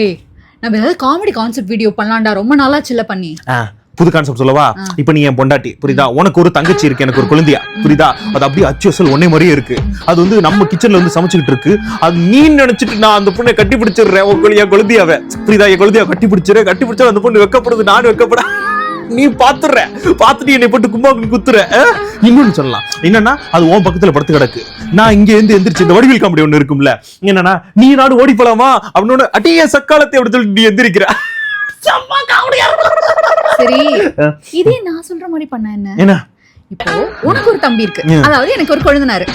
ஏய் நம்ம ஏதாவது காமெடி கான்செப்ட் வீடியோ பண்ணலாம்டா. ரொம்ப நாளாச்சுல பண்ணி. ஆ, புது கான்செப்ட் சொல்லவா? இப்போ நீ என் பொண்டாட்டி புரியுதா? உனக்கு ஒரு தங்கச்சி இருக்கு எனக்கு ஒரு குழந்தையா புரியுதா? அது அப்படியே அச்சு அசல் ஒன்னே மாதிரியே இருக்கு. அது வந்து நம்ம கிச்சன்ல வந்து சமைச்சுக்கிட்டு இருக்கு. அது நீ நினைச்சிட்டு நான் அந்த பொண்ணை கட்டி பிடிச்சிடுறேன் குழந்தையா குழந்தையாவ. புரியுதா? என் குழந்தையா கட்டி பிடிச்சிரு கட்டி பிடிச்சா அந்த பொண்ணு வெக்கப்படுது நானும் வெக்கப்பட. நீ பாத்துடுற. பாத்துட்டு என்னை போட்டு கும்பா குத்துற? இன்னொன்னு சொல்லலாம். என்னன்னா அது உன் பக்கத்துல படுத்து கிடக்கு. நான் இங்க இருந்து எந்திரிச்சு இந்த வடிவில் காமெடி ஒண்ணு இருக்கும்ல. என்னன்னா நீ நாடு ஓடி போலாமா? அப்படின்னு அட்டிய சக்காலத்தை அப்படி சொல்லிட்டு நீ எந்திரிக்கிற. சரி இதே நான் சொல்ற மாதிரி பண்ண என்ன? என்ன? இப்போ உனக்கு ஒரு தம்பி இருக்கு. அதாவது எனக்கு ஒரு கொழுந்தனாரு.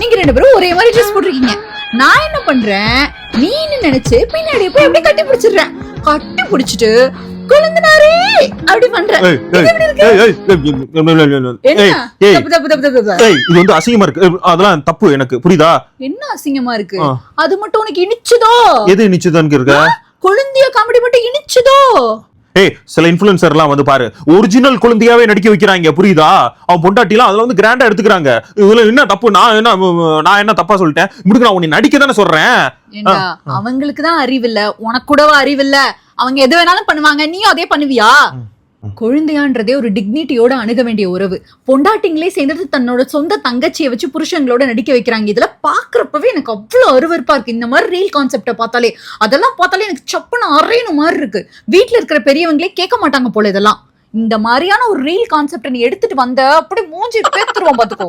நீங்க ரெண்டு பேரும் ஒரே மாதிரி ட்ரெஸ் போட்டிருக்கீங்க. நான் என்ன பண்றேன்? நீன்னு நினைச்சு பின்னாடி போய் அப்படியே கட்டி பிடிச்சிடுறேன். கட்டி பிடிச்சிட்டு கொழுந்தனாரே அப்படி பண்றேன் இது வந்து அசிங்கமா இருக்கு. ஏய், அதெல்லாம் தப்பு எனக்கு. புரியுதா? என்ன அசிங்கமா இருக்கு? ஆ. அது மட்டும் உனக்கு இனிச்சுதோ? எது நிச்சயதான் இருக்க கொழுந்திய காமெடி மட்டும் இனிச்சுதோ? ஏய் சில இன்ஃபுளுசர் எல்லாம் வந்து பாரு ஒரிஜினல் குழந்தையாவே நடிக்க வைக்கிறாங்க. புரியுதா? அவன் பொண்டாட்டிலாம் அதுல வந்து கிராண்டா எடுத்துக்கிறாங்க. இதுல என்ன தப்பு? நான் என்ன நான் என்ன தப்பா சொல்லிட்டேன்? நான் உன்னை நடிக்க தானே சொல்றேன். அவங்களுக்கு தான் அறிவு இல்ல உனக்கு கூடவா அறிவு இல்ல அவங்க எது வேணாலும் பண்ணுவாங்க நீயும் அதே பண்ணுவியா? குழந்தையான்றதே ஒரு டிக்னிட்டியோட அணுக வேண்டிய உறவு. பொண்டாட்டிங்களே சேர்ந்துட்டு தன்னோட சொந்த தங்கச்சியை வச்சு புருஷங்களோட நடிக்க வைக்கிறாங்க. இதுல பாக்குறப்பவே எனக்கு அவ்வளவு அருவருப்பா இருக்கு. இந்த மாதிரி ரீல் கான்செப்டை பார்த்தாலே. அதெல்லாம் பார்த்தாலே எனக்கு சப்புன்னு அறையணும் மாதிரி இருக்கு. வீட்ல இருக்கிற பெரியவங்களே கேட்க மாட்டாங்க போல இதெல்லாம். இந்த மாதிரியான ஒரு ரீல் கான்செப்டை நீ எடுத்துட்டு வந்த அப்படியே மூஞ்சி பேத்துருவோம் பாத்துக்கோ.